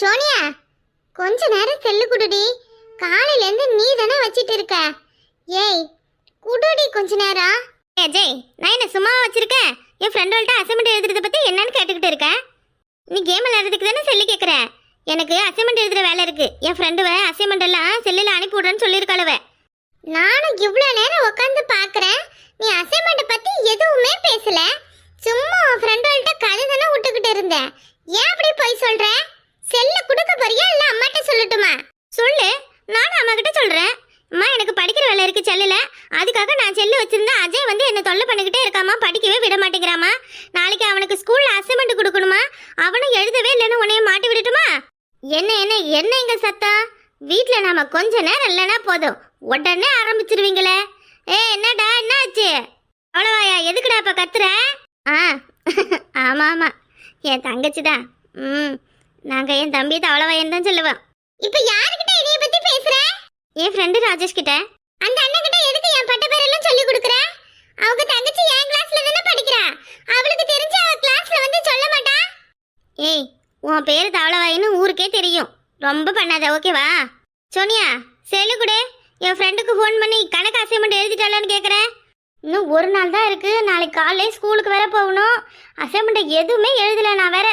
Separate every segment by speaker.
Speaker 1: சோனியா கொஞ்ச நேரம் செல்லு குடுடி. காலையிலேருந்து நீ தானே வச்சிட்டு இருக்க. ஏய் குடுடி கொஞ்ச நேரம். ஏ ஜெய் நான் என்ன சும்மா வச்சிருக்கேன் என் ஃப்ரெண்டோல்ட்ட அசைன்மெண்ட் எழுதுறத பத்தி என்னன்னு கேட்டுக்கிட்டு இருக்கேன் நீ கேம் விளையாடுறதுக்கு தானே செல்லு கேட்குற எனக்கு அசைன்மெண்ட் எழுதுற வேலை இருக்கு. என் ஃப்ரெண்டு அசைன்மெண்ட் எல்லாம் செல்லில் அனுப்பி விடுறேன்னு சொல்லியிருக்காளுவ. நானும் இவ்வளோ நேரம் உட்காந்து பார்க்குறேன் நீ அசைன்மெண்ட் பத்தி எதுவுமே பேசல. சும்மா உன் ஃப்ரெண்டோல்ட்ட கதை தானே விட்டுக்கிட்டு இருந்தேன். ஏன் அப்படி போய் சொல்கிறேன் செல்ல கொடுக்க போறியா இல்ல அம்மாட்ட சொல்லட்டுமா? சொல்லு. நானும் அம்மா கிட்ட சொல்றேன். அம்மா எனக்கு படிக்கிற வேலை இருக்கு செல்லுல. அதுக்காக நான் செல்லு வச்சிருந்தா அஜய் வந்து என்ன தொல்லை பண்ணிக்கிட்டே இருக்காமா? படிக்கவே விட மாட்டேங்கிறாமா? நாளைக்கு அவனுக்கு ஸ்கூல்ல அசைன்மெண்ட் கொடுக்கணுமா? அவனும் எழுதவே இல்லைன்னு உன்னைய மாட்டி விடட்டுமா? என்ன என்ன என்ன எங்க சத்தம் வீட்டுல நாம கொஞ்ச நேரம் இல்லைன்னா போதும். உடனே ஆரம்பிச்சிருவீங்களே. ஏ என்னடா என்ன ஆச்சு அவ்வளவாயா? எதுக்குடா இப்ப கத்துற? ஆ ஆமா ஆமா. என் தங்கச்சி தான் ம். நாங்க என் தம்பி தவளவாயன் தான் சொல்லுவோம் இப்போ யார்கிட்ட இதைய பத்தி பேசுற? என் ஃப்ரெண்டு ராஜேஷ் கிட்ட. அந்த அண்ணன் கிட்ட எதுக்கு என் பட்ட பேரெல்லாம் சொல்லி கொடுக்குற? அவங்க தங்கச்சி என் கிளாஸ்ல தானே படிக்கிறா. அவளுக்கு தெரிஞ்சு அவ கிளாஸ்ல வந்து சொல்ல மாட்டா? ஏய் உன் பேரு தவளவாயின்னு ஊருக்கே தெரியும். ரொம்ப பண்ணாத ஓகேவா சோனியா செல்லு கொடு. என் ஃப்ரெண்டுக்கு ஃபோன் பண்ணி கணக்கு அசைன்மெண்ட் எழுதிட்டாலான்னு கேட்குறேன் இன்னும் ஒரு நாள் தான் இருக்கு. நாளைக்கு காலையில ஸ்கூலுக்கு வேற போகணும். அசைன்மெண்ட் எதுவுமே எழுதல நான் வேற.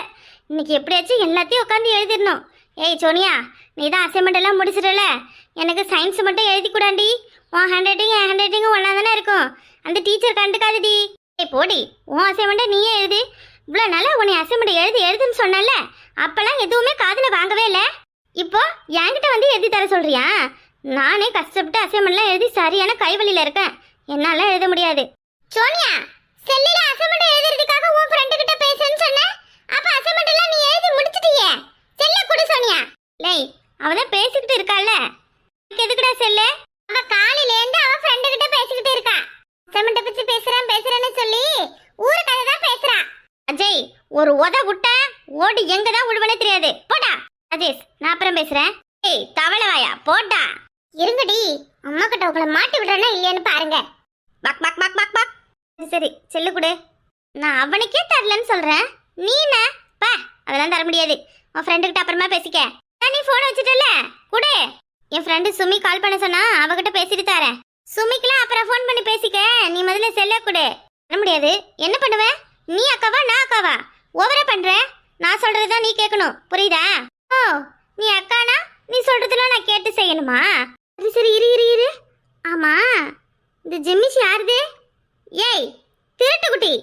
Speaker 1: இன்னைக்கு எப்படியாச்சும் எல்லாத்தையும் உட்காந்து எழுதிடணும். ஏய் சோனியா நீ தான் அசைன்மெண்ட் எல்லாம் முடிச்சிடல எனக்கு சயின்ஸ் மட்டும் எழுதி கூடாண்டி உன் ஹேண்ட் ரைட்டிங் என் ஹேண்ட் ரைட்டிங்கும் ஒன்றா தானே இருக்கும். அந்த டீச்சர் கண்டுக்காதடி. ஏய் போடி உன் அசைன்மெண்ட்டை நீயே எழுது. இவ்வளோ நாளாக உன்னை அசைன்மெண்ட் எழுதி எழுதுன்னு சொன்னல அப்போல்லாம் எதுவுமே காதில் வாங்கவே இல்லை. இப்போ என்கிட்ட வந்து எழுதி தர சொல்றியா? நானே கஷ்டப்பட்டு அசைன்மெண்ட்லாம் எழுதி சரியான கைவழியில் இருக்கேன். என்னால எழுத முடியாது. சோனியா செல்லில அசைன்மெண்ட் எழுதுறதுக்காக உன் ஃப்ரெண்டு கிட்ட அப்ப அசைன்மெண்ட் எல்லாம் நீ எழுதி முடிச்சிட்டியே? செல்ல கொடு சோனியா. லேய் அவ தான் பேசிக்கிட்டு இருக்கால எதுக்குடா செல்ல? அவ காலையில இருந்து அவ ஃப்ரெண்ட் கிட்ட பேசிக்கிட்டு இருக்கா. அசைன்மெண்ட் பத்தி பேசுறேன் பேசுறேன்னு சொல்லி ஊரு கதை தான் பேசுறா. அஜய் ஒரு உத குட்ட ஓடி எங்க தான் விடுவனே தெரியாது. போடா. அஜேஷ் நான் அப்புறம் பேசுறேன். ஏய் தவளவாயா போடா. இருங்கடி அம்மா கிட்ட உங்களை மாட்டி விடுறேனா இல்லையான்னு பாருங்க. பக் பக் பக் பக் பக். சரி, சரி செல்லு கொடு. நான் அவனுக்கே தரலன்னு சொல்றேன். நீனா? பா அதெல்லாம் தர முடியாது. உன் ஃப்ரெண்டுக்கிட்ட அப்புறமா பேசிக்க. நான் நீ ஃபோன் வச்சுட்டல குடு. என் ஃப்ரெண்டு சுமி கால் பண்ண சொன்னா அவகிட்ட பேசிட்டு தரேன். சுமிக்கெல்லாம் அப்புறம் ஃபோன் பண்ணி பேசிக்க. நீ முதல்ல செல்ல கொடு. பண்ண முடியாது. என்ன பண்ணுவ? நீ அக்காவா நான் அக்காவா? ஓவரா பண்ற? நான் சொல்றதுதான் நீ கேட்கணும். புரியுதா? ஓ நீ அக்கானா? நீ சொல்றதெல்லாம் நான் கேட்டு செய்யணுமா? சரி சரி இரு இரு இரு. ஆமா. இந்த ஜெமிஷ் யாருது? ஏய் திருட்டு குட்டி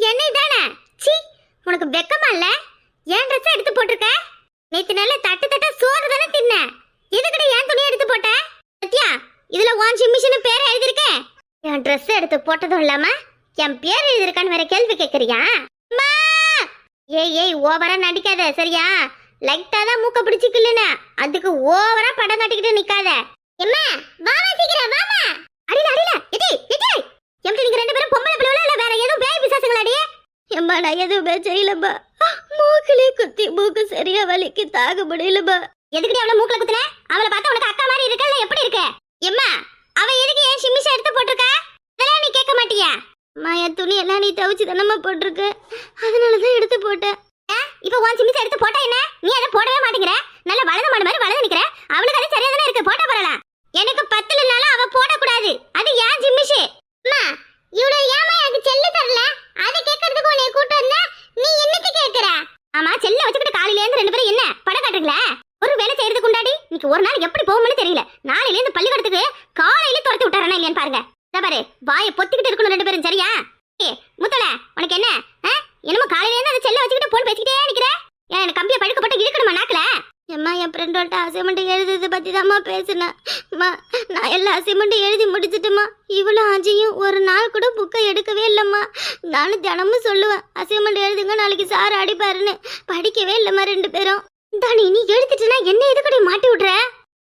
Speaker 1: என்னை தானே சி உனக்கு வெக்கமா இல்ல? ஏன் ட்ரெஸ் எடுத்து போட்டிருக்க? நேத்து நல்ல தட்டு தட்ட சோறு தானே தின்ன. எதுக்கிட்ட ஏன் துணி எடுத்து போட்ட? சத்யா இதுல வான் ஜெமிஷ்னு பேர் எழுதிருக்கேன் என் ட்ரெஸ் எடுத்து போட்டதும் இல்லாம என் பேர் எழுதிருக்கான்னு வேற கேள்வி கேக்குறியா? அம்மா! ஏய் ஏய் ஓவரா நடிக்காத சரியா? லைட்டா தான் மூக்க பிடிச்சிக்கலன்னு அதுக்கு ஓவரா படம் காட்டிக்கிட்டு நிக்காத. எம்மா வாமா சீக்கிரம் வாமா அடில அடில எடி எடி எப்படி நீங்க ரெண்டு பேரும் பொம்பளை பிள்ளைகளா இல்ல வேற எதுவும் பேய் பிசாசுங்களாடி எம்மா நான் எதுவுமே செய்யலப்பா மூக்கிலே குத்தி மூக்கு சரியா வலிக்கு தாக முடியலப்பா எதுக்கு அவளை மூக்குல குத்துன? அவளை பார்த்தா உனக்கு அக்கா மாதிரி இருக்கல எப்படி இருக்க? எம்மா அவ எதுக்கு ஏன் சிமிஷா எடுத்து போட்டிருக்க? இதெல்லாம் நீ கேட்க மாட்டியா? அம்மா என் துணி எல்லாம் நீ துவைச்சு தானம்மா போட்டிருக்கு? அதனாலதான் எடுத்து போட்டேன். இப்போ உன் சிமிஷா எடுத்து போட்டா என்ன? நீ அதை போடவே மாட்டேங்கிற? நல்ல வலது மாடு மாதிரி வலது நிக்கிற? அவளுக்கு அது சரியா தானே இருக்கு? போட்டா போறலாம் எனக்கு பத்துலனாலும் அவ போடக்கூடாது. அது ஏன் ஜிம்மிஷு அம்மா இவ்வளவு ஏமா எனக்கு செல்லு தரல? அதை கேட்கறதுக்கு உன்னை கூட்டு வந்தா நீ என்னத்து கேக்குற ஆமா செல்ல வச்சுக்கிட்டு காலையில இருந்து ரெண்டு பேரும் என்ன படம் காட்டுறீங்களா? ஒரு வேலை செய்யறதுக்கு உண்டாடி இன்னைக்கு ஒரு நாள் எப்படி போகும்னு தெரியல. நாளையில இருந்து பள்ளிக்கூடத்துக்கு காலையில துரத்தி விட்டாரா இல்லையான்னு பாருங்க. பாரு வாயை பொத்திக்கிட்டு இருக்கணும் ரெண்டு பேரும் சரியா? முத்தல உனக்கு என்ன என்னமோ காலையில இருந்து அந்த செல்ல வச்சுக்கிட்டு போன் பேசிக்கிட்டே நிக்கிற? ஏன் எனக்கு கம்பியை படுக்கப்பட்டு இழுக்கணுமா நாக்கல? அம்மா என் ஃப்ரெண்டோட அசைன்மெண்ட் எழுதுறது பற்றி தாம்மா பேசுனேன். அம்மா நான் எல்லா அசைன்மெண்ட்டும் எழுதி முடிச்சிட்டுமா இவ்வளோ அஜயும் ஒரு நாள் கூட புக்கை எடுக்கவே இல்லைம்மா. நானும் தினமும் சொல்லுவேன் அசைன்மெண்ட் எழுதுங்க நாளைக்கு சார் அடிப்பாருன்னு. படிக்கவே இல்லைம்மா ரெண்டு பேரும். தானி நீ எழுதிட்டுனா என்ன எதுக்கடி மாட்டி விட்ற?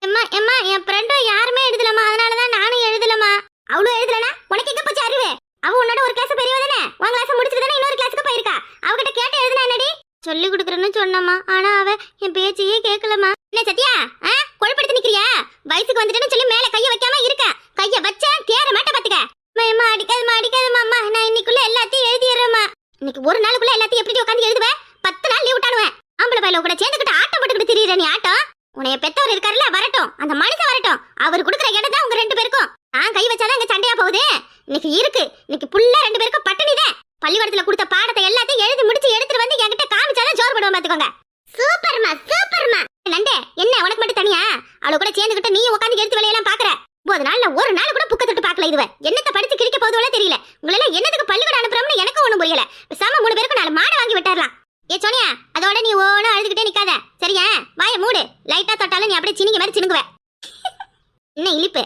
Speaker 1: எம்மா எம்மா என் ஃப்ரெண்டும் யாருமே எழுதலம்மா. அதனால தான் நானும் எழுதலம்மா. அவ்வளோ எழுதலனா உனக்கு எங்கே போச்சு அறிவு? அவன் உன்னோட ஒரு கிளாஸ் பெரியவ தானே? உன் கிளாஸ் முடிச்சுட்டு தானே இன்னொரு கிளாஸ்க்கு போயிருக்கா அவகிட்ட கேட்டு எழுதுனா என்னடி சொல்லி கொடுக்குறேன்னு சொன்னம்மா. ஆனா அவ என் பேச்சையே கேட்கலம்மா என்ன சத்யா? ஆ? கொழுப்படுத்தி நிக்கிறியா? வயசுக்கு வந்துட்டேன்னு சொல்லி மேல கைய வைக்காம இருக்க. கைய வச்சா தேர மாட்ட பாத்துக்க அம்மா அடிக்காதம்மா அடிக்காதம்மா அம்மா. நான் இன்னைக்குள்ள எல்லாத்தையும் எழுதிடுறேம்மா. இன்னைக்கு ஒரு நாளுக்குள்ள எல்லாத்தையும் எப்படி உட்காந்து எழுதுவேன் பத்து நாள் லீவ் விட்டாடுவேன் ஆம்பளை பயில கூட சேர்ந்துக்கிட்டு ஆட்டம் போட்டுக்கிட்டு திரியிற நீ ஆட்டம்? உன்னைய பெத்தவர் இருக்காருல்ல வரட்டும். அந்த மனுஷன் வரட்டும். அவர் கொடுக்குற இடம் தான் உங்க ரெண்டு பேருக்கும். நான் கை வச்சாதான் இங்க சண்டையா போகுது. இன்னைக்கு இருக்கு. இன்னைக்கு புள்ள ரெண்டு பேருக்கும் பட்டினிதான் பள்ளிக்கூடத்துல கொடுத்த பாடத்தை எல்லாத்தையும் எழுதி முடிச்சு எடுத்துட்டு வந்து என்கிட்ட காமிச்சாதான் ஜோர் பண்ணுவோம் பாத்துக்கோங்க. சூப்பர்மா சூப்பர்மா. நண்டே என்ன உனக்கு மட்டும் தனியா? அவள கூட சேர்ந்துகிட்டு நீ உட்காந்து எடுத்து வேலையெல்லாம் பாக்குற. ஒன்பது நாள்ல ஒரு நாள் கூட புக்க தொட்டு பார்க்கல இதுவ. என்னத்த படிச்சு கிழிக்க போதுவோ தெரியல. உங்களை எல்லாம் என்னத்துக்கு பள்ளிக்கூடம் அனுப்புறோம்னு எனக்கும் ஒண்ணும் புரியல. பேசாம மூணு பேருக்கு நாலு மாடை வாங்கி விட்டாரலாம் ஏ சோனியா அதோட நீ ஓனும் அழுதுகிட்டே நிக்காத. சரியா? வாய மூடு. லைட்டா தொட்டாலும் நீ அப்படியே சினிங்க மாதிரி சினுங்குவ. என்ன இழிப்பு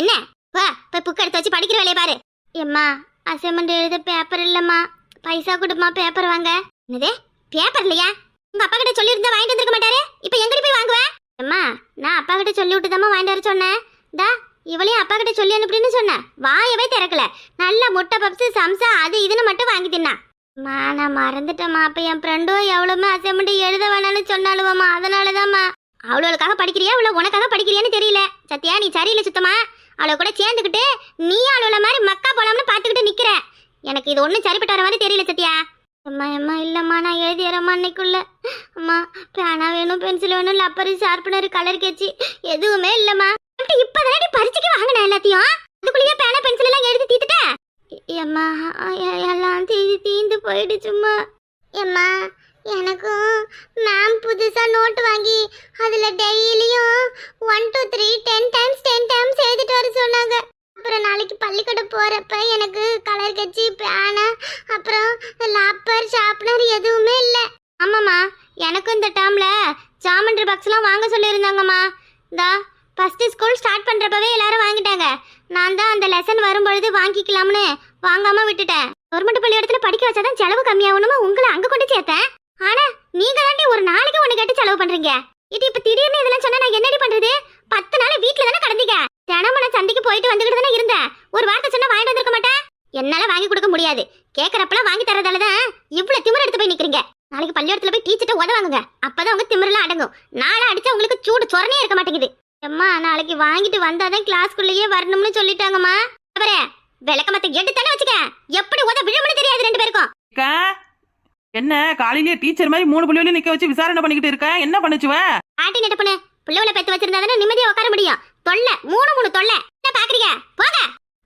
Speaker 1: என்ன? வா போய் புக் எடுத்து வச்சு படிக்கிற வேலையை பாரு. எம்மா அசைன்மெண்ட் எழுத பேப்பர் இல்லம்மா. பைசா கொடுமா பேப்பர் வாங்க. என்னது? பேப்பர் இல்லையா? உங்க அப்பா கிட்ட சொல்லி இருந்தா வாங்கிட்டு வந்திருக்க மாட்டாரு? இப்போ எங்கடி போய் வாங்குவேன் அம்மா நான் அப்பா கிட்ட சொல்லி விட்டு வாங்கிட்டு வர சொன்னேன். டா இவளையும் அப்பா கிட்ட சொல்லி அனுப்பிடுன்னு சொன்னேன். வாயவே திறக்கல. நல்ல முட்டை பப்ஸ் சம்சா அது இதுன்னு மட்டும் வாங்கி தின்னா. மா நான் மறந்துட்டேம்மா. அப்ப என் ஃப்ரெண்டும் எவ்வளவுமே அசைன்மெண்ட் எழுத வேணாம்னு அதனால அதனாலதாம்மா. அவளுக்காக படிக்கிறியா? இவ்வளவு உனக்காக படிக்கிறியான்னு தெரியல. சத்யா நீ சரியில்லை சுத்தமா? அவளை கூட சேர்ந்துக்கிட்டு நீ அவளோட மாதிரி மக்கா போலாம்னு பார்த்துக்கிட்டு நிற்கிற எனக்கு இது ஒன்றும் சரிப்பட்டு வர மாதிரி தெரியல சத்யா. அம்மா அம்மா இல்லைம்மா நான் எழுதிடுறேம்மா அன்னைக்குள்ள. அம்மா பேனா வேணும் பென்சில் வேணும் லப்பர் ஷார்ப்னர் கலர் கேச்சு எதுவுமே இல்லைம்மா. இப்போ இப்பதானே பரிச்சுக்கு வாங்கினேன் எல்லாத்தையும்? அதுக்குள்ளேயே பேனா பென்சில் எல்லாம் எழுதி தீத்துட்டேன் எம்மா எல்லாம் தீந்து தீந்து போயிடுச்சும்மா. எம்மா எனக்கும் மேம் புதுசாக நோட் வாங்கி அதில் டெய்லியும் one two three ten times ten times எழுதிட்டு வர சொன்னாங்க. அப்புறம் நாளைக்கு பள்ளிக்கூடம் போகிறப்ப எனக்கு கலர் கட்சி பேனா அப்புறம் லாப்பர் ஷார்ப்னர் எதுவுமே இல்லை. ஆமாம்மா எனக்கும் இந்த டேர்ம்ல ஜாமெண்ட்ரி பாக்ஸ்லாம் வாங்க சொல்லியிருந்தாங்கம்மா. இந்தா ஃபஸ்ட்டு ஸ்கூல் ஸ்டார்ட் பண்ணுறப்பவே எல்லாரும் வாங்கிட்டாங்க. நான் தான் அந்த லெசன் வரும்பொழுது வாங்கிக்கலாம்னு வாங்காமல் விட்டுட்டேன். கவர்மெண்ட் பள்ளியிடத்தில் படிக்க வச்சா தான் செலவு கம்மியாகணுமா உங்களை அங்கே கொண்டு சேர்த்தேன். ஆனா நீங்க தாண்டி ஒரு நாளைக்கு ஒண்ணு கேட்டு செலவு பண்றீங்க. இது இப்ப திடீர்னு இதெல்லாம் சொன்னா நான் என்னடி பண்றது? பத்து நாள் வீட்டுல தானே கடந்தீங்க தினமும் நான் சந்தைக்கு போயிட்டு வந்துகிட்டு தானே இருந்தேன். ஒரு வார்த்தை சொன்னா வாங்கிட்டு வந்திருக்க மாட்டேன்? என்னால வாங்கி கொடுக்க முடியாது. கேக்குறப்பெல்லாம் வாங்கி தரதால தான் இவ்வளவு திமிர எடுத்து போய் நிக்கிறீங்க. நாளைக்கு பள்ளியோடத்துல போய் டீச்சர்ட்ட உதவாங்க அப்பதான் உங்க திமிரெல்லாம் அடங்கும். நாளா அடிச்சா உங்களுக்கு சூடு சொரணே இருக்க மாட்டேங்குது. அம்மா நாளைக்கு வாங்கிட்டு வந்தாதான் கிளாஸ்க்குள்ளேயே வரணும்னு சொல்லிட்டாங்கம்மா. அவரே விளக்கமத்தை எடுத்தானே வச்சுக்க. எப்படி உத விழுமுன்னு தெரியாது ரெண்டு பேருக்கும்.
Speaker 2: என்ன காலையிலேயே டீச்சர் மாதிரி மூணு புள்ளியோட நிக்க வச்சு விசாரணை பண்ணிக்கிட்டு இருக்க? என்ன பண்ணுச்சுவ?
Speaker 1: ஆட்டி நெட்ட பண்ணு பிள்ளைகளை பெத்து வச்சிருந்தா நிம்மதியா உட்கார முடியும். தொல்லை மூணு மூணு தொல்லை. என்ன பாக்குறீங்க? போங்க.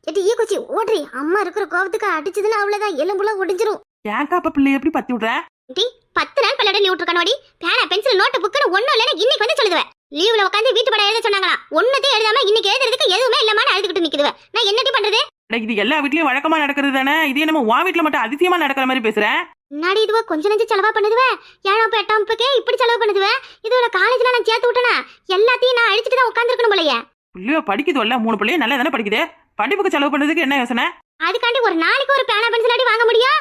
Speaker 1: எட்டி ஈ குச்சி ஓடுறி. அம்மா இருக்கிற கோபத்துக்கு அடிச்சதுன்னா அவ்வளவுதான் எலும்புல ஒடிஞ்சிரும்.
Speaker 2: ஏன்க்கா அப்ப பிள்ளைய எப்படி பத்தி விடுற?
Speaker 1: டி பத்து நாள் பல்லட லீவ் விட்டுருக்கானோடி பேனா பென்சில் நோட்டு புக்குன்னு ஒண்ணும் இல்லைன்னு இன்னைக்கு வந்து சொல்லுதுவேன் லீவ்ல உட்காந்து வீட்டு படம் எழுத சொன்னாங்களாம். ஒன்னத்தையும் எழுதாம இன்னைக்கு எழுதுறதுக்கு எதுவுமே இல்லாம அழுதுகிட்டு நிக்குதுவேன் நான் என்னடி பண்றது?
Speaker 2: இது எல்லா வீட்லயும் வழக்கமா நடக்கிறது தானே? இதே நம்ம உன் வீட்ல மட்டும் அதிசயமா நடக்கிற மாதிரி பேசுற?
Speaker 1: முன்னாடி இதுவோ கொஞ்ச நெஞ்சு செலவா பண்ணுதுவே? ஏழாம் எட்டாம் வகுப்புக்கே இப்படி செலவு பண்ணுதுவே? இதோட காலேஜ்ல நான் சேர்த்து விட்டேனா? எல்லாத்தையும் நான் அழிச்சிட்டு தான் உட்காந்துருக்கணும் போலயே.
Speaker 2: பிள்ளையோ படிக்குது இல்ல மூணு பிள்ளைய நல்லா தானே படிக்குது? படிப்புக்கு செலவு பண்றதுக்கு என்ன யோசனை?
Speaker 1: அதுக்காண்டி ஒரு நாளைக்கு ஒரு பேனா பென்சில் வாங்க முடியும்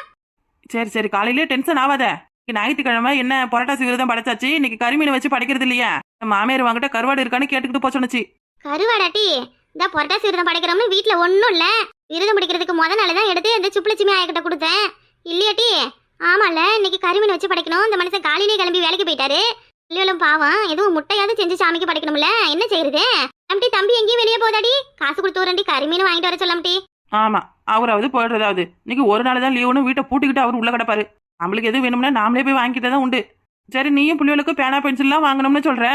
Speaker 2: சரி சரி காலையிலேயே டென்ஷன் ஆகாத ஞாயிற்றுக்கிழமை என்ன புரட்டாசி விரதம் படைச்சாச்சு. இன்னைக்கு கரிமீன் வச்சு படிக்கிறது இல்லையா? மாமியார் வாங்கிட்ட கருவாடு இருக்கான்னு கேட்டுக்கிட்டு போக சொன்னுச்சு.
Speaker 1: கருவாடாட்டி இந்த புரட்டாசி விரதம் படைக்கிறோம்னு வீட்ல ஒண்ணும் இல்ல. விரதம் பிடிக்கிறதுக்கு முத நாள் தான் எடுத்து இந்த சுப்புலட்சுமி ஆயக்கிட்ட கொடுத்தேன். இல்லையாட்டி ஆமால இன்னைக்கு கருமீன் வச்சு படைக்கணும். இந்த மனுஷன் காலையிலே கிளம்பி வேலைக்கு போயிட்டாரு. இல்லையும் பாவம் எதுவும் முட்டையாவது செஞ்சு சாமிக்கு படைக்கணும்ல? என்ன செய்யறது? தம்பி தம்பி எங்கேயும் வெளியே போதாடி? காசு கொடுத்து வரண்டி கருமீன் வாங்கிட்டு வர சொல்லம்டி
Speaker 2: ஆமா அவராவது போயிடுறதாவது. இன்னைக்கு ஒரு நாள் தான் லீவுன்னு வீட்டை பூட்டிக்கிட்டு அவர் உள்ள கிடப்பாரு. நம்மளுக்கு எதுவும் வேணும்னா நாமளே போய் வாங்கிட்டு தான் உண்டு. சரி நீயும் பிள்ளைகளுக்கு பேனா பென்சில்லாம் வாங்கணும்னு சொல்ற?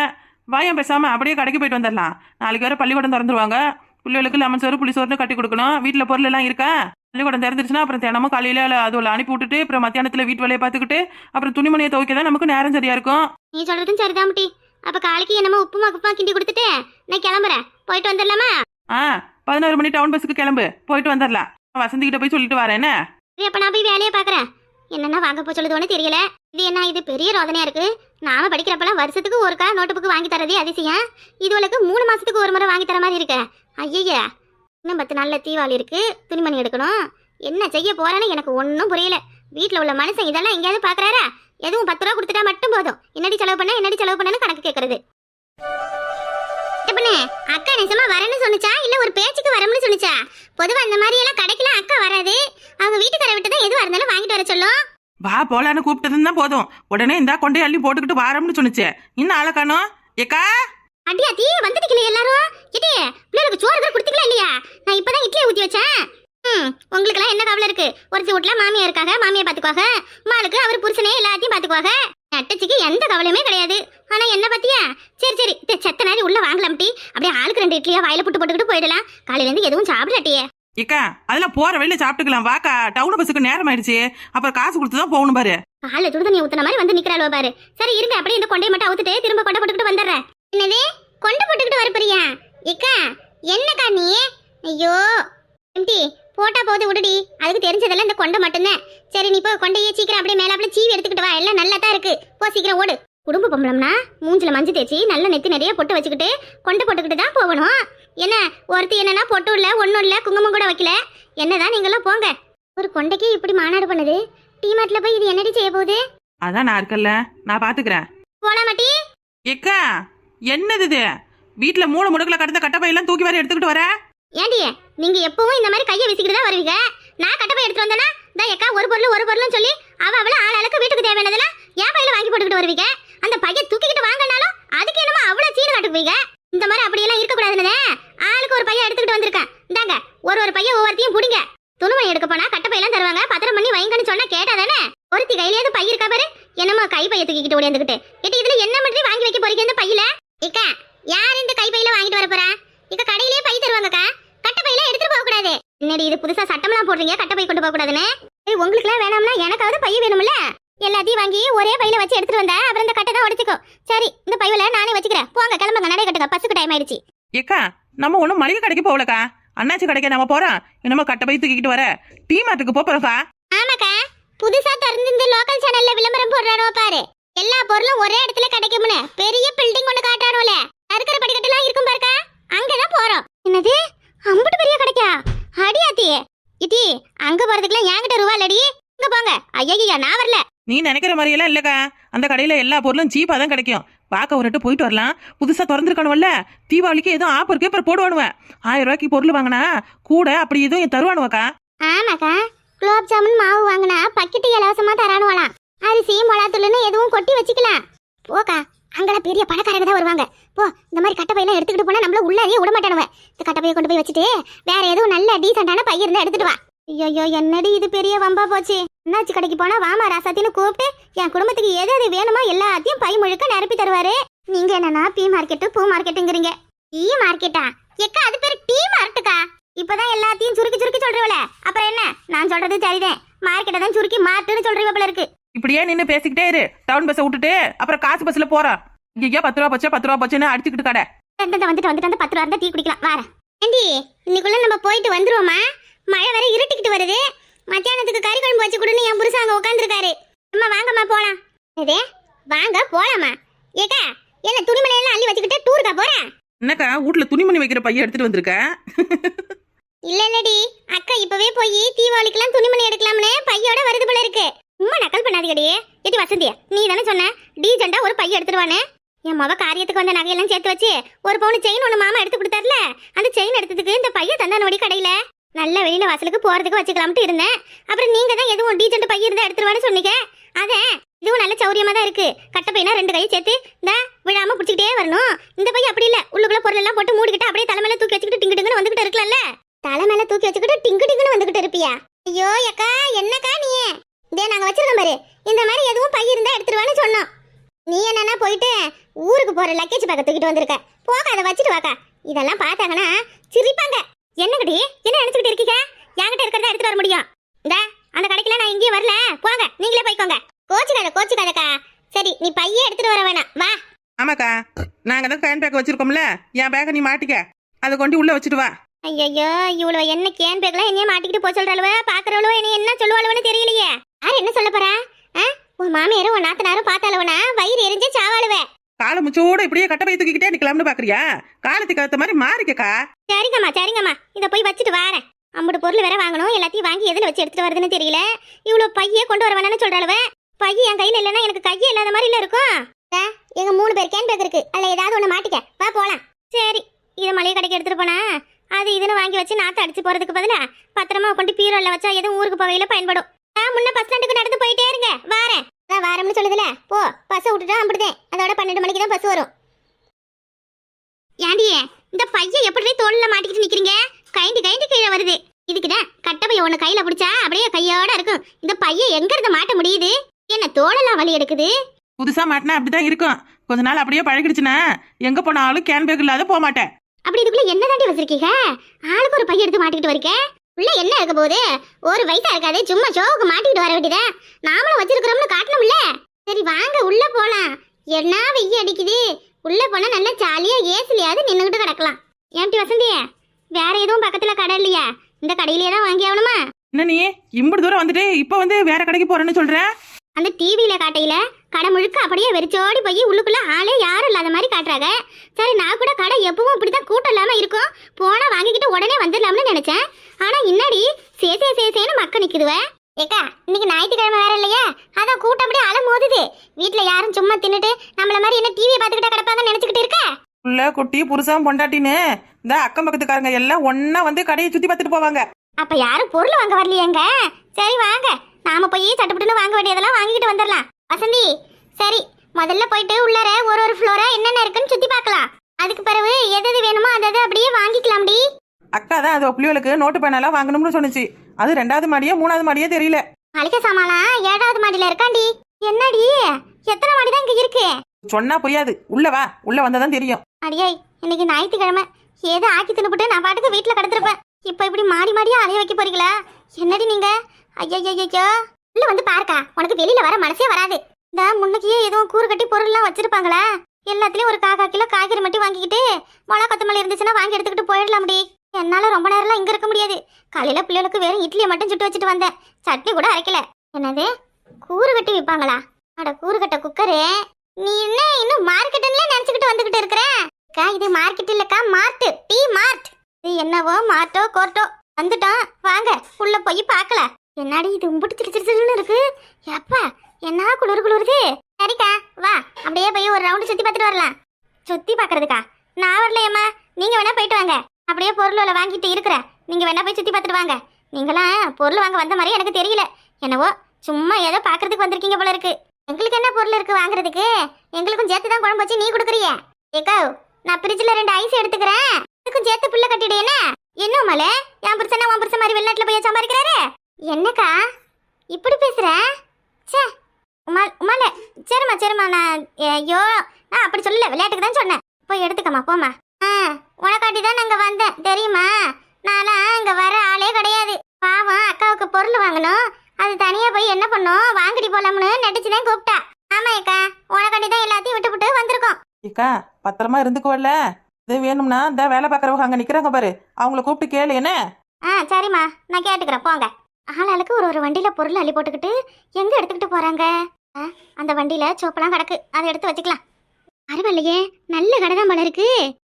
Speaker 2: வாயம் பேசாம அப்படியே கடைக்கு போயிட்டு வந்துடலாம். நாளைக்கு வேற பள்ளிக்கூடம் திறந்துருவாங்க. பிள்ளைகளுக்கு லெமன் சோறு புளி சோறுனு கட்டி கொடுக்கணும். வீட்டில் பொருள் எல்லாம் இருக்கா? பள்ளிக்கூடம் திறந்துருச்சுன்னா அப்புறம் தினமும் காலையில அதுல அனுப்பி விட்டுட்டு அப்புறம் மத்தியானத்துல வீட்டு வேலையை பார்த்துக்கிட்டு அப்புறம் துணிமணியை துவைக்க தான் நமக்கு நேரம் சரியா இருக்கும்.
Speaker 1: நீ சொல்றதும் சரிதான்டி அப்ப காலைக்கு என்னமோ உப்புமா குப்புமா கிண்டி கொடுத்துட்டு நான் கிளம்புறேன். போயிட்டு வந்துடலாமா?
Speaker 2: ஆ பதினோரு மணி டவுன் பஸ்ஸுக்கு கிளம்பு. போயிட்டு வந்துடலாம். வசந்தி கிட்ட போய் சொல்லிட்டு வரேன் என்ன?
Speaker 1: சரி, அப்ப நான் போய் வேலையை பாக்குறேன் என்னென்ன வாங்க போ சொல்லுதோன்னு தெரியல. இது என்ன இது பெரிய ரோதனையா இருக்கு? நாம படிக்கிறப்பெல்லாம் வருஷத்துக்கு ஒருக்கா நோட்டு புக்கு வாங்கி தரதே அதிசயம். இதுவளுக்கு மூணு மாசத்துக்கு ஒரு முறை வாங்கி தர மாதிரி இருக்க. ஐயய்ய இன்னும் பத்து நாளில் தீபாவளி இருக்குது துணிமணி எடுக்கணும். என்ன செய்ய போகிறேன்னு எனக்கு ஒன்றும் புரியல. வீட்டில் உள்ள மனுஷன் இதெல்லாம் எங்கேயாவது பார்க்குறாரா எதுவும் பத்து ரூபா கொடுத்துட்டா மட்டும் போதும். என்னடி செலவு பண்ண என்னடி செலவு பண்ணனு கணக்கு கேட்கறது பண்ணு அக்கா நிஜமா வரேன்னு சொன்னிச்சா? இல்ல ஒரு பேச்சுக்கு வரணும்னு சொன்னுச்சா? பொதுவா அந்த மாதிரி எல்லாம் கடைக்கெல்லாம் அக்கா வராது. அவங்க வீட்டுக்கார விட்டு தான் எதுவா இருந்தாலும் வாங்கிட்டு வர சொல்லும்.
Speaker 2: வா போலான்னு தான் போதும். உடனே இந்தா கொண்டே அள்ளி போட்டுக்கிட்டு வாரம்னு சொன்னிச்சு. இன்னும் ஆளை காணும். ஏக்கா?
Speaker 1: அடியா தீ வந்துட்டீங்களே எல்லாரும். இடி பிள்ளைகளுக்கு சோறு கூட கொடுத்தீங்களா இல்லையா? நான் இப்பதான் இட்லியை ஊத்தி வச்சேன். ம் உங்களுக்கெல்லாம் என்ன கவலை இருக்கு? ஒரு வீட்டுல மாமியா இருக்காங்க மாமியை பாத்துக்குவாங்க மாளுக்கு அவர் புருஷனே எல்லாத்தையும் பாத்துக்குவாங்க அட்டச்சிக்கு எந்த கவலையுமே கிடையாது. ஆனா என்ன பத்தியா சரி சரி செத்த நேரம் உள்ள வாங்கலாம்டி அப்படியே ஆளுக்கு ரெண்டு இட்லியா வாயில புட்டு போட்டுக்கிட்டு போயிடலாம். காலையில இருந்து எதுவும் சாப்பிடாட்டியே
Speaker 2: இக்கா அதெல்லாம் போற வெளியில சாப்பிட்டுக்கலாம். வாக்கா டவுன் பஸ்ஸுக்கு நேரம் ஆயிடுச்சு. அப்புறம் காசு கொடுத்து தான் போகணும் பாரு.
Speaker 1: காலைல சுடு தண்ணி ஊத்துன மாதிரி வந்து நிக்கிறாளோ பாரு. சரி இருங்க அப்படியே இந்த கொண்டையை மட்டும் அவுத்துட்டு திரும்ப கொண்டை போட்டுக்கிட்டு வந்துடுறேன். என்னது? கொண்டை போட்டுக்கிட்டு வர போறியா இக்கா என்னக்கா நீ? ஐயோ எம்டி போட்டா போது விடுடி. அதுக்கு தெரிஞ்சதெல்லாம் இந்த கொண்டை மட்டும்தான். சரி நீ போ கொண்டையே சீக்கிரம் அப்படியே மேலாப்புல சீவி எடுத்துக்கிட்டு வா. எல்லாம் நல்லா தான் இருக்கு. போ சீக்கிரம் ஓடு. குடும்ப பொம்பளம்னா மூஞ்சில மஞ்சள் தேய்ச்சி நல்ல நெத்தி நிறைய பொட்டு வச்சுக்கிட்டு கொண்டை போட்டுக்கிட்டு தான் போகணும். என்ன ஒருத்தி என்னன்னா பொட்டும் இல்ல ஒன்றும் இல்ல குங்குமம் கூட வைக்கல. என்னதான் நீங்களாம் போங்க. ஒரு கொண்டைக்கு இப்படி மாநாடு பண்ணுது? டிமார்ட்ல போய் இது என்னடி செய்ய போகுது?
Speaker 2: அதான் நான் இருக்கல்ல நான் பாத்துக்கிறேன்.
Speaker 1: போலாம் மாட்டி
Speaker 2: ஏக்கா என்னது இது? வீட்டுல மூணு முடுக்கல கடந்த கட்டப்பையெல்லாம் தூக்கி வர எடுத்துக்கிட்டு வர?
Speaker 1: ஏண்டி நீங்க எப்பவும் இந்த மாதிரி கையை வீசிக்கிட்டு தான் வருவீங்க? நான் கட்டப்பை எடுத்துட்டு வந்தேன்னா தான் எக்கா ஒரு பொருள் ஒரு பொருள்னு சொல்லி அவ அவள ஆளாளுக்கு வீட்டுக்கு தேவையானதெல்லாம் என் பையில வாங்கி போட்டுக்கிட்டு வருவீங்க. அந்த பையன் தூக்கிக்கிட்டு வாங்கினாலும் அதுக்கு என்னமோ அவ்வளவு சீடு காட்டுவீங்க. இந்த மாதிரி அப்படியெல்லாம் இருக்கக்கூடாதுன்னு ஆளுக்கு ஒரு பையன் எடுத்துக்கிட்டு வந்திருக்கேன். இந்தாங்க ஒரு ஒரு பையன் ஒவ்வொருத்தையும் புடிங்க. துணுமணி எடுக்க போனா கட்டப்பையெல்லாம் தருவாங்க. பத்திரம் பண்ணி வைங்கன்னு சொன்னா கேட்டாதானே ஒருத்தி கையிலேயாவது பை இருக்கா பாரு. என்னமோ கை பைய தூக்கிக்கிட்டு ஓடியாந்துக்கிட்டு. கிட்ட இதுல என்ன மட்டும் வாங்கி வைக்க போறீங்க இந்த பையில? இக்கா யார் இந்த கை பையில வாங்கிட்டு வர போறா இக்க கடையிலேயே பை தருவாங்கக்கா. கட்டை பையில எடுத்துட்டு போக கூடாது என்னடி இது புதுசா சட்டம்லாம் போடுறீங்க கட்டை பை கொண்டு போக கூடாதுன்னு ஏய் உங்களுக்குலாம் வேணாம்னா எனக்காவது பை வேணும்ல? எல்லாத்தையும் வாங்கி ஒரே பையில வச்சு எடுத்துட்டு வந்தா அப்புறம் இந்த கட்டை தான் உடைச்சுக்கும். சரி இந்த பையில நானே வச்சுக்கிறேன். போங்க கிளம்புங்க நடை கட்டுங்க. பஸ்ஸுக்கு டைம் ஆயிடுச்சு.
Speaker 2: ஏக்கா நம்ம ஒன்றும் மளிகை கடைக்கு போகலக்கா. அண்ணாச்சி கடைக்கு நம்ம போறோம். என்னமோ கட்டை பை தூக்கிட்டு வர. டீ மார்ட்டுக்கு போறோம்க்கா.
Speaker 1: ஆமாக்கா. புதுசா திறந்து இந்த லோக்கல் சேனல்ல விளம்பரம் போடுறானோ பாரு. எல்லா பொருளும் ஒரே இடத்துல கிடைக்கும்னு பெரிய பில்டிங் ஒண்ணு காட்டானோல நறுக்கிற படிக்கட்டுலாம் இருக்கும் பாருக்கா. அங்கதான் போறோம். என்னது? அம்புட்டு பெரிய கிடைக்கா? அடியாத்தி இட்டி அங்க போறதுக்குலாம் என்கிட்ட ரூபா இல்லடி. இங்க போங்க. ஐயா நான் வரல.
Speaker 2: நீ நினைக்கிற மாதிரியெல்லாம் இல்லக்கா. அந்த கடையில எல்லா பொருளும் சீப்பா தான் கிடைக்கும். பார்க்க ஒரு போயிட்டு வரலாம். புதுசா திறந்துருக்கணும்ல. தீபாவளிக்கு எதுவும் ஆஃபர் கேப்பர் போடுவானுவேன் ஆயிரம் ரூபாய்க்கு பொருள் வாங்கினா கூட அப்படி எதுவும் தருவானுவாக்கா.
Speaker 1: ஆமாக்கா. குலோப் ஜாமுன் மாவு வாங்கினா பக்கெட்டு இலவசமா தரானுவலாம். அரிசி மிளகாத்தூள்னு எதுவும் கொட்டி வச்சுக்கலாம் போக்கா அங்கெல்லாம் பெரிய பணக்காரங்க தான் வருவாங்க. போ இந்த மாதிரி கட்டப்பையெல்லாம் எடுத்துக்கிட்டு போனால் நம்மள உள்ளாரே விட மாட்டானுவ. இந்த கட்டப்பையை கொண்டு போய் வச்சுட்டு வேற எதுவும் நல்ல டீசெண்டான பை இருந்தால் எடுத்துட்டு வா. ஐயோ என்னடி இது பெரிய வம்பா போச்சு. என்னாச்சு கடைக்கு போனா வாமா ராசாத்தின்னு கூப்பிட்டு என் குடும்பத்துக்கு எது எது வேணுமோ எல்லாத்தையும் பை முழுக்க நிரப்பி தருவாரு. நீங்க என்னன்னா பி மார்க்கெட்டு பூ மார்க்கெட்டுங்கிறீங்க டீ மார்க்கெட்டா எக்கா அது பேரு டீ மார்க்கெட்டுக்கா இப்பதான் எல்லாத்தையும் சுருக்கி சுருக்கி சொல்றவள. அப்புறம் என்ன? நான் சொல்றது சரிதான். மார்க்கெட்டை தான் சுருக்கி மார்ட்டுன்னு சொல்றீங்க போல இருக்கு.
Speaker 2: இப்படியே நின்று பேசிக்கிட்டே இரு. டவுன் பஸ்ஸை விட்டுட்டு அப்புறம் காசு பஸ்ல போறோம் இங்கேயா பத்து ரூபா போச்சா பத்து ரூபா போச்சுன்னு அடிச்சுக்கிட்டு கடை.
Speaker 1: வந்துட்டு வந்துட்டு அந்த பத்து ரூபா இருந்தா டீ குடிக்கலாம். வாரேன். ஏண்டி இன்னைக்குள்ள நம்ம போயிட்டு வந்துருவோமா? மழை வேற இருட்டிக்கிட்டு வருது. மத்தியானத்துக்கு கறி குழம்பு வச்சு கொடுன்னு என் புருஷன் அங்க உட்காந்துருக்காரு அம்மா வாங்கம்மா போலாம். இதே வாங்க போலாமா? ஏக்கா என்ன துணிமணி எல்லாம் அள்ளி வச்சுக்கிட்டு டூருக்கா போறேன்
Speaker 2: என்னக்கா வீட்டுல துணிமணி வைக்கிற பையன் எடுத்துட்டு வந்திருக்க?
Speaker 1: இல்ல இல்லடி. அக்கா இப்பவே போய் தீபாவளிக்கெல்லாம் துணிமணி எடுக்கலாம்னு பையோட வருது போல இருக்கு. உம்மா நக்கல் பண்ணாதீங்கடியே எட்டி வசந்தியா நீ தானே சொன்ன? டீசெண்டா ஒரு பைய எடுத்துருவானே? என் மவ காரியத்துக்கு வந்த நகையெல்லாம் சேர்த்து வச்சு ஒரு பவுன் செயின் ஒன்று மாமா எடுத்து கொடுத்தாருல? அந்த செயின் எடுத்ததுக்கு இந்த பைய தந்தானோடி கடையில. நல்ல வெளியில வாசலுக்கு போறதுக்கு வச்சுக்கலாம்ட்டு இருந்தேன். அப்புறம் நீங்க தான் எதுவும் டீசெண்ட் பைய இருந்தா எடுத்துருவான்னு சொன்னீங்க? அதே இதுவும் நல்ல சௌரியமா தான் இருக்கு. கட்ட பையனா ரெண்டு கையை சேர்த்து இந்த விழாம பிடிச்சிக்கிட்டே வரணும். இந்த பையன் அப்படி இல்ல. உள்ளுக்குள்ள பொருள் எல்லாம் போட்டு மூடிக்கிட்டு அப்படியே தலைமையில தூக்கி வச்சுக்கிட்டு டிங்கு டிங்குன்னு வந்துகிட்டு இருக்கலாம்ல? தலை மேல தூக்கி வச்சுக்கிட்டு டிங்கு டிங்குன்னு வந்துகிட்டு இருப்பியா? ஐயோ அக்கா என்னக்கா நீ? இதே நாங்க வச்சிருக்கோம் பாரு. இந்த மாதிரி எதுவும் பை இருந்தா எடுத்துருவான்னு சொன்னோம் நீ என்னன்னா போயிட்டு ஊருக்கு போற லக்கேஜ் பேக்க தூக்கிட்டு வந்திருக்க. போக அதை வச்சுட்டு வாக்கா. இதெல்லாம் பார்த்தாங்கன்னா சிரிப்பாங்க. என்னங்கடி என்ன நினைச்சுக்கிட்டு இருக்கீங்க? என்கிட்ட இருக்கிறத எடுத்துட்டு வர முடியும். இந்த அந்த கடைக்குல நான் இங்கேயே வரல. போங்க நீங்களே போய்க்கோங்க. கோச்சுக்காத கோச்சுக்காதக்கா. சரி நீ பையே எடுத்துட்டு வர வேணாம். வா.
Speaker 2: ஆமாக்கா நாங்க தான் கேன் பேக் வச்சிருக்கோம்ல. என் பேக்கை நீ மாட்டிக்க. அதை கொண்டு உள்ள வச்சுட்டு வா.
Speaker 1: ஐயோ இவ்வளவு என்ன கேன் பேக்லாம் என்னைய மாட்டிக்கிட்டு போக சொல்றாளுவ பாக்குறவளோ என்ன என்ன சொல்லுவாளுவன்னு தெரியலையே. யார் என்ன சொல்ல போறா? உன் மாமியாரும் உன் நாத்தனாரும் பார்த்தாளுவனா வயிறு எரிஞ்சு சாவாளுவே.
Speaker 2: காலை முச்சோட இப்படியே கட்ட பை தூக்கிக்கிட்டே நிக்கலாம்னு பாக்குறியா? காலத்துக்கு ஏத்த மாதிரி மாறிக்கக்கா.
Speaker 1: சரிங்கம்மா சரிங்கம்மா. இதை போய் வச்சுட்டு வாரேன். அம்புட்டு பொருள் வேற வாங்கணும் எல்லாத்தையும் வாங்கி எதுல வச்சு எடுத்துட்டு வருதுன்னு தெரியல. இவ்வளவு பையே கொண்டு வர வேணாம்னு சொல்றாளுவ. பைய என் கையில இல்லைன்னா எனக்கு கையே இல்லாத மாதிரி இல்ல இருக்கும். எங்க மூணு பேர் கேன் பேக் இருக்கு. அதுல ஏதாவது ஒண்ணு மாட்டிக்க. வா போலாம். சரி. இதை மளிகை கடைக்கு எடுத்துட்டு போனா அது இதுன்னு வாங்கி வச்சு நாத்து அடிச்சு போறதுக்கு பதிலா பத்திரமா கொண்டு பீரோல வச்சா எதுவும் ஊருக்கு போகையில பயன்படும். முன்ன பஸ் ஸ்டாண்டுக்கு நடந்து போயிட்டே இருங்க. வாரேன். நான் வாரம்னு சொல்லுதுல. போ பஸ்ஸை விட்டுட்டா அப்படிதேன் அதோட பன்னெண்டு மணிக்கு தான் பஸ் வரும். ஏண்டியே இந்த பையன் எப்படி தோல்ல மாட்டிக்கிட்டு நிக்கிறீங்க? கைண்டு கைண்டு கீழே வருது. இதுக்குதான் கட்டப்பைய ஒண்ணு கையில பிடிச்சா அப்படியே கையோட இருக்கும். இந்த பையன் எங்க இருந்து மாட்ட முடியுது? என்ன தோலெல்லாம் வலி எடுக்குது?
Speaker 2: புதுசா மாட்டினா அப்படிதான் இருக்கும். கொஞ்ச நாள் அப்படியே பழகிடுச்சுன்னா எங்க போனாலும் கேன் பேக் இல்லாத போக மாட்டேன்
Speaker 1: அப்படி இதுக்குள்ள என்ன தாண்டி வச்சிருக்கீங்க? ஆளுக்கு ஒரு பைய எடுத்து மாட்டிக்கிட்டு வரீங்க உள்ள என்ன இருக்க போகுது? ஒரு வயசா இருக்காது சும்மா ஷோவுக்கு மாட்டிக்கிட்டு வர வேண்டியதா? நாமளும் வச்சிருக்கிறோம்னு காட்டணும்ல சரி வாங்க உள்ள போலாம். என்ன வெய்ய அடிக்குது? உள்ள போனா நல்லா ஜாலியா ஏசிலையாவது நின்னுகிட்டு கிடக்கலாம். ஏன்டி வசந்திய வேற எதுவும் பக்கத்துல கடை இல்லையா? இந்த கடையிலேயே தான் வாங்கி ஆகணுமா?
Speaker 2: என்ன நீ? இம்புடு தூரம் வந்துட்டு இப்ப வந்து வேற கடைக்கு போறேன்னு சொல்ற?
Speaker 1: அந்த டிவியில காட்டையில கடை முழுக்க அப்படியே வெறிச்சோடி போய் உள்ளுக்குள்ள ஆளே யாரும் இல்லாத மாதிரி காட்டுறாங்க. சரி நான் கூட கடை எப்பவும் இப்படிதான் கூட்டம் இல்லாம இருக்கும். போனா வாங்கிக்கிட்டு உடனே வந்துடலாம்னு நினைச்சேன். ஆனா இன்னாடி சே சே சே சேன்னு மக்க நிக்குதுவ. ஏக்கா இன்னைக்கு ஞாயிற்றுக்கிழமை வேற இல்லையா? அதான் கூட்டம் அப்படியே அலை மோதுது வீட்டுல யாரும் சும்மா தின்னுட்டு நம்மள மாதிரி என்ன டிவியை பார்த்துக்கிட்டா கிடப்பாங்கன்னு நினைச்சுக்கிட்டு இருக்க?
Speaker 2: புள்ள குட்டி புருஷன் பொண்டாட்டின்னு. இந்த அக்கம் பக்கத்துக்காரங்க எல்லாம் ஒண்ணா வந்து கடையை சுத்தி பார்த்துட்டு போவாங்க.
Speaker 1: அப்ப யாரும் பொருள் வாங்க வரலையேங்க? சரி வாங்க. நாம போய் சட்டுப்பட்டுன்னு வாங்க வேண்டியதெல்லாம் வாங்கிட்டு வந்துடலாம். வசந்தி சரி முதல்ல போயிட்டு உள்ளார ஒரு ஒரு ஃப்ளோரா என்னென்ன இருக்குன்னு சுத்தி பார்க்கலாம். அதுக்கு பிறகு எது எது வேணுமோ அதை அதை அப்படியே வாங்கிக்கலாம்டி
Speaker 2: அக்கா தான் அது புள்ளிகளுக்கு நோட்டு பேனெல்லாம் வாங்கணும்னு சொன்னுச்சு. அது ரெண்டாவது மாடியே மூணாவது மாடியே தெரியல.
Speaker 1: மளிகை சாமான்லாம் ஏழாவது மாடியில இருக்காண்டி என்னடி எத்தனை மாடி தான் இங்க இருக்கு?
Speaker 2: சொன்னா புரியாது. உள்ள வா. உள்ள வந்தாதான் தெரியும்.
Speaker 1: அடியே இன்னைக்கு ஞாயிற்றுக்கிழமை. ஏதோ ஆக்கி தின்னுபிட்டு நான் பாட்டுக்கு வீட்டுல கிடந்திருப்பேன். இப்போ இப்படி மாடி மாடியா அலைய வைக்க போறீங்களா? என்னடி நீங்க? ஐயோ உள்ள வந்து பாருக்கா. உனக்கு வெளியில வர மனசே வராது. இந்த முன்னுக்கே எதுவும் கூறு கட்டி பொருள்லாம் வச்சிருப்பாங்களா? எல்லாத்துலயும் ஒரு காக்கா கிலோ காய்கறி மட்டும் வாங்கிக்கிட்டு மிளகா கொத்தமல்லி இருந்துச்சுன்னா வாங்கி எடுத்துக்கிட்டு போயிடலாம் முடி என்னால ரொம்ப நேரம்லாம் இங்க இருக்க முடியாது. காலையில பிள்ளைகளுக்கு வெறும் இட்லியை மட்டும் சுட்டு வச்சுட்டு வந்தேன். சட்னி கூட அரைக்கல. என்னது? கூறு கட்டி விற்பாங்களா அட கூறு கட்ட குக்கரு. நீ என்ன இன்னும் மார்க்கெட்டுல நினைச்சுக்கிட்டு வந்துகிட்டு இருக்கிற? அக்கா இது மார்க்கெட் இல்லக்கா மார்ட் டீ மார்ட் இது என்னவோ மார்ட்டோ கோர்ட்டோ வந்துட்டோம். வாங்க உள்ள போய் பார்க்கல என்னாடி இது உம்பிட்டு சிறு சிறு இருக்கு? எப்பா என்ன குளிர் குளிருது? சரிக்கா வா அப்படியே போய் ஒரு ரவுண்டு சுத்தி பார்த்துட்டு வரலாம். சுத்தி பார்க்கறதுக்கா? நான் வரலையம்மா நீங்க வேணா போயிட்டு வாங்க. அப்படியே பொருளோட வாங்கிட்டு இருக்கிற நீங்க வேணா போய் சுத்தி பார்த்துட்டு வாங்க. நீங்களாம் பொருள் வாங்க வந்த மாதிரி எனக்கு தெரியல. என்னவோ சும்மா ஏதோ பார்க்கறதுக்கு வந்திருக்கீங்க போல இருக்கு. எங்களுக்கு என்ன பொருள் இருக்கு வாங்குறதுக்கு? எங்களுக்கும் சேர்த்து தான் குழம்பு வச்சு நீ கொடுக்குறிய? ஏக்கா நான் ஃப்ரிட்ஜில் ரெண்டு ஐஸ் எடுத்துக்கிறேன். அதுக்கும் சேர்த்து புள்ள கட்டிடு என்ன? என்ன மலை என் புருஷனா உன் புருஷன் மாதிரி வெளிநாட்டில் போய் சம்பாதிக்கிறாரு? என்னக்கா? இப்படி பேசுற? ச்சே உமா உமால சரிம்மா சரிம்மா நான் ஐயோ நான் அப்படி சொல்லல விளையாட்டுக்கு தான் சொன்னேன். போய் எடுத்துக்கம்மா போம்மா. ஆ உனக்காட்டி தான் நாங்க வந்தேன் தெரியுமா? நான்லாம் அங்க வர ஆளே கிடையாது. பாவம் அக்காவுக்கு பொருள் வாங்கணும். அது தனியா போய் என்ன பண்ணும்? வாங்கிட்டு போலாம்னு நடிச்சு தான் கூப்பிட்டா. ஆமா அக்கா உனக்காட்டி தான் எல்லாத்தையும் விட்டு விட்டு வந்திருக்கோம்.
Speaker 2: ஏக்கா பத்திரமா இருந்துக்குவல்ல இது வேணும்னா இந்த வேலை பார்க்கறவங்க அங்க நிக்கிறாங்க பாரு. அவங்கள கூப்பிட்டு கேளு என்ன?
Speaker 1: ஆ சரிம்மா நான் கேட்டுக்கிறேன் போங்க. ஆளாளுக்கு ஒரு ஒரு வண்டியில பொருள் அள்ளி போட்டுக்கிட்டு எங்க எடுத்துக்கிட்டு போறாங்க? ஆ, அந்த வண்டியில சோப்பெல்லாம் கிடக்கு. அதை எடுத்து வச்சுக்கலாம். பரவாயில்லையே நல்ல கடை தான் போல இருக்கு.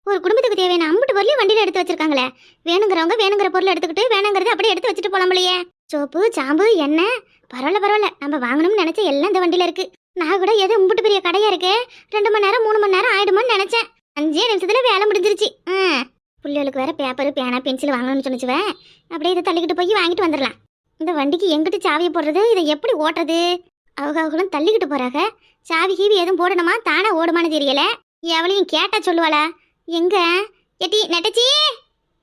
Speaker 1: ஒரு குடும்பத்துக்கு தேவையான அம்புட்டு பொருளையும் வண்டியில எடுத்து வச்சிருக்காங்களே. வேணுங்கிறவங்க வேணுங்கிற பொருள் எடுத்துக்கிட்டு வேணுங்கிறத அப்படியே எடுத்து வச்சுட்டு போலாம்லையே சோப்பு சாம்பு எண்ணெய். பரவாயில்ல பரவாயில்ல. நம்ம வாங்கணும்னு நினைச்ச எல்லாம் இந்த வண்டியில இருக்கு. நான் கூட எது உம்புட்டு பெரிய கடையா இருக்கு. ரெண்டு மணி நேரம் மூணு மணி நேரம் ஆயிடுமோன்னு நினைச்சேன். அஞ்சே நிமிஷத்துல வேலை முடிஞ்சிருச்சு. ஆ பிள்ளைகளுக்கு வேற பேப்பர் பேனா பென்சில் வாங்கணும்னு சொன்னிச்சுவேன் அப்படியே இதை தள்ளிக்கிட்டு போய் வாங்கிட்டு வந்துடலாம். இந்த வண்டிக்கு எங்கிட்டு சாவியை போடுறது? இதை எப்படி ஓட்டுறது? அவங்க அவங்களும் தள்ளிக்கிட்டு போறாங்க சாவி கீவி எதுவும் போடணுமா? தானே ஓடுமான்னு தெரியல. எவளையும் கேட்டா சொல்லுவாளா? எங்க? எட்டி நெட்டச்சி!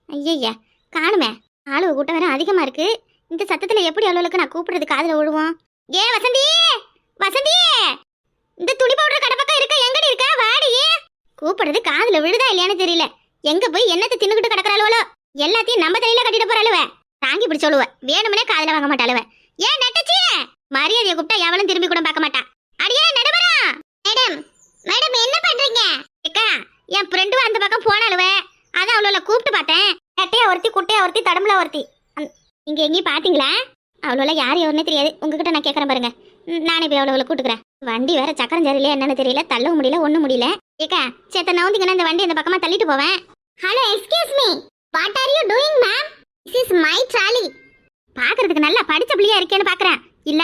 Speaker 1: ஐயய்யா காணுமே. ஆளு கூட்டம் வேற அதிகமா இருக்கு. இந்த சத்தத்துல எப்படி அலுவலுக்கு நான் கூப்பிடுறது? காதுல விழுவோம். ஏ வசந்தி! வசந்தி! இந்த துணி பவுடர் கடை பக்கம் இருக்க? எங்கடி இருக்க? வாடி. கூப்பிடுறது காதுல விழுதா இல்லையான்னு தெரியல. எங்க போய் என்னத்தை தின்னுக்கிட்டு கிடக்குறாளுவளோ எல்லாத்தையும் நம்ம தலையில கட்டிட்டு போறாளுவ. தாங்கி பிடிச்சு சொல்லுவேன் வேணும்னே காதல வாங்க மாட்டாளுவ ஏன் நட்டச்சி மரியாதையை கூப்பிட்டா எவளும் திரும்பி கூட பார்க்க மாட்டான் அடியே நடுவரா! மேடம் மேடம் என்ன பண்றீங்க? அக்கா என் ஃப்ரெண்டு அந்த பக்கம் போனாளுவே அதான் அவளோட கூப்பிட்டு பார்த்தேன். கட்டையா ஒருத்தி குட்டையா ஒருத்தி தடம்புல ஒருத்தி. இங்க எங்கேயும் பாத்தீங்களா அவளோட யார் எவருன்னே தெரியாது. உங்ககிட்ட நான் கேட்கறேன் பாருங்க. நானே போய் அவ்வளோ கூட்டுக்கிறேன் வண்டி வேற சக்கரம் சரியில்லையா? என்னன்னு தெரியல. தள்ளவும் முடியல ஒண்ணும் முடியல. ஏக்கா சேத்த நவுந்தீங்கன்னா இந்த வண்டி அந்த பக்கமா தள்ளிட்டு போவேன். Hello excuse me what are you doing ma'am this is my trolley பாக்குறதுக்கு நல்லா படிச்ச பிள்ளையா இருக்கேன்னு பாக்குறேன் இல்ல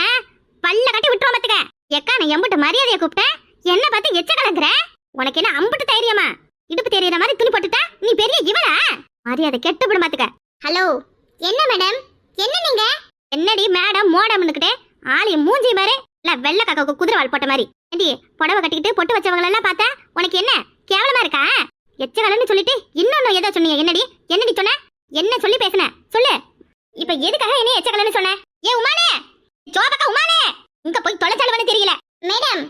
Speaker 1: பல்ல கட்டி விட்டுருவோம் பாத்துக்க எக்கா நான் எம்பிட்டு மரியாதையை கூப்பிட்டேன் என்ன பார்த்து எச்ச கலங்குற? உனக்கு என்ன அம்புட்டு தைரியமா? இடுப்பு தெரியற மாதிரி துணி போட்டுட்டா? நீ பெரிய இவரா மரியாதை கெட்டு விட பாத்துக்க ஹலோ என்ன மேடம் என்ன நீங்க? என்னடி மேடம் மோடம்னுக்கிட்டே ஆளி மூஞ்சி பாரு இல்ல வெள்ளை காக்காவுக்கு குதிரை வால் போட்ட மாதிரி. ஏண்டி புடவை கட்டிக்கிட்டு பொட்டு வச்சவங்க எல்லாம் பார்த்தா? உனக்கு என்ன? கேவலமா இருக்கா? எச்ச கலன்னு சொல்லிட்டு இன்னொன்னு ஏதோ சொன்னீங்க என்னடி? என்னடி சொன்ன? என்ன சொல்லி பேசுன? சொல்லு. இப்ப எதுக்காக என்ன எச்சக்கலன்னு சொன்ன? ஏ உமானே! ஜோபக்கா உமானே! இங்க போய் தொலைச்சாலுவனு தெரியல. மேடம்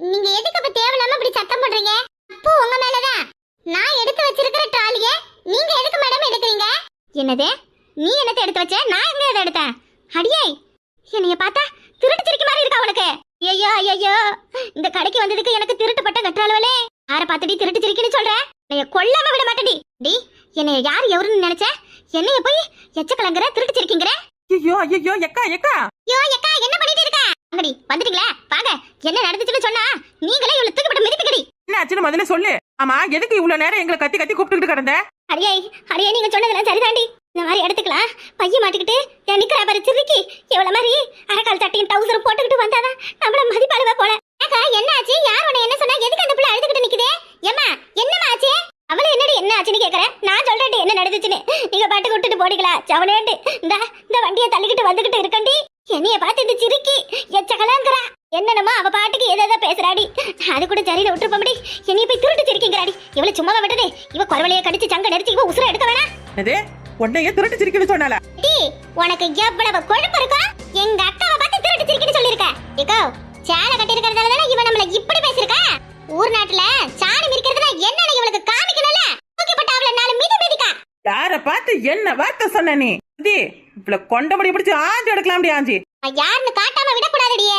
Speaker 1: நீங்க எதுக்கு இப்ப தேவையில்லாம இப்படி சத்தம் போடுறீங்க? அப்போ உங்க மேலதான். நான் எடுத்து வச்சிருக்கிற ட்ராலிய நீங்க எதுக்கு மேடம் எடுக்கிறீங்க? என்னது? நீ என்னத்தை எடுத்து வச்ச? நான் எங்க எதை எடுத்தேன்? அடியே! என்னைய பார்த்தா திருட்டு சிரிக்க மாதிரி இருக்கா உனக்கு? ஐயோ ஐயோ இந்த கடைக்கு வந்ததுக்கு எனக்கு திருட்டு பட்ட கட்டுறாளவளே யாரை பார்த்துடி திருட்டு சிரிக்கின்னு சொல்ற? என்னைய கொல்லாம விட மாட்டேடி டி என்னைய யார் எவருன்னு நினைச்ச? என்னைய போய் எச்ச கலங்குற திருட்டு சிரிக்கிங்கிற
Speaker 2: ஐயோ ஐயோ எக்கா எக்கா.
Speaker 1: ஐயோ எக்கா என்ன பண்ணிட்டு இருக்க? அங்கடி வந்துட்டீங்களா வாங்க. என்ன நடந்துச்சுன்னு சொன்னா நீங்களே இவ்வளவு தூக்கிப்பட்டு மிதிப்புக்கடி
Speaker 2: என்ன ஆச்சுன்னு முதல்ல சொல்லு. ஆமா எதுக்கு இவ்வளவு நேரம் எங்களை கத்தி கத்தி கூப்பிட்டுக்கிட்டு கிடந்த?
Speaker 1: அடியே அடியே நீங்க சொன்னதெல்லாம் சரிதாண்டி. இந்த மாதிரி எடுத்துக்கலாம். பைய மாட்டிக்கிட்டு என் நிக்கிற பாரு சிரிக்கி இவ்வளவு மாதிரி அரைக்கால் சட்டையும் டவுசரும் போட்டுக்கிட்டு வந்தாதான் நம்மள மதிப்பாளுவ போல. ஏக்கா என்ன ஆச்சு யார் உன்னை என்ன சொன்னா? எதுக்கு அந்த பிள்ளை அழுதுகிட்டு நிக்குதே? ஏம்மா என்னம்மா ஆச்சு? அவள என்னடி என்ன ஆச்சுன்னு கேக்குறேன் நான் சொல்றேன் என்ன நடந்துச்சுன்னு. நீங்க பாட்டுக்கு விட்டுட்டு போடிக்கலாம் சவனேண்டு இந்த இந்த வண்டியை தள்ளிக்கிட்டு வந்துகிட்டு இருக்கண்டி. என்னைய பார்த்து இந்த சிரிக்கி. எச்சகலாங்கிறா. என்னனமோ அவ பாட்டுக்கு ஏதோ பேசுறாடி. அது கூட சரியில விட்டுருப்போம்டி என்னைய போய் திருட்டு சிரிக்கிங்கிறாடி. இவளை சும்மாவா விட்டதே இவ குறவலைய கடிச்சு சங்க நெரிச்சு இவ உசுர எடுக்க வேணாம்.
Speaker 2: என்னது? உன்னையே திருட்டு சிரிக்கணும்னு சொன்னால
Speaker 1: டி உனக்கு எவ்வளவு கொழுப்பு இருக்கா? எங்க அக்காவை பார்த்து திருட்டு சிரிக்கின்னு சொல்லிருக்க ஏக்கோ சேலை கட்டி இருக்கிறதால தானே இவன் நம்மள இப்படி பேசிருக்கா ஊர் நாட்டுல சாணி மிதிக்கிறதுனா என்னன்னு இவளுக்கு காமிக்கணும்ல? தூக்கிப்பட்ட அவள நாலு மிதி மிதிக்கா.
Speaker 2: யார பார்த்து என்ன வார்த்தை சொன்ன நீ? இவ்வளவு கொண்டபடி பிடிச்சு ஆஞ்சு எடுக்கலாம் ஆஞ்சி.
Speaker 1: யாருன்னு காட்டாம விடக்கூடாதுடியே.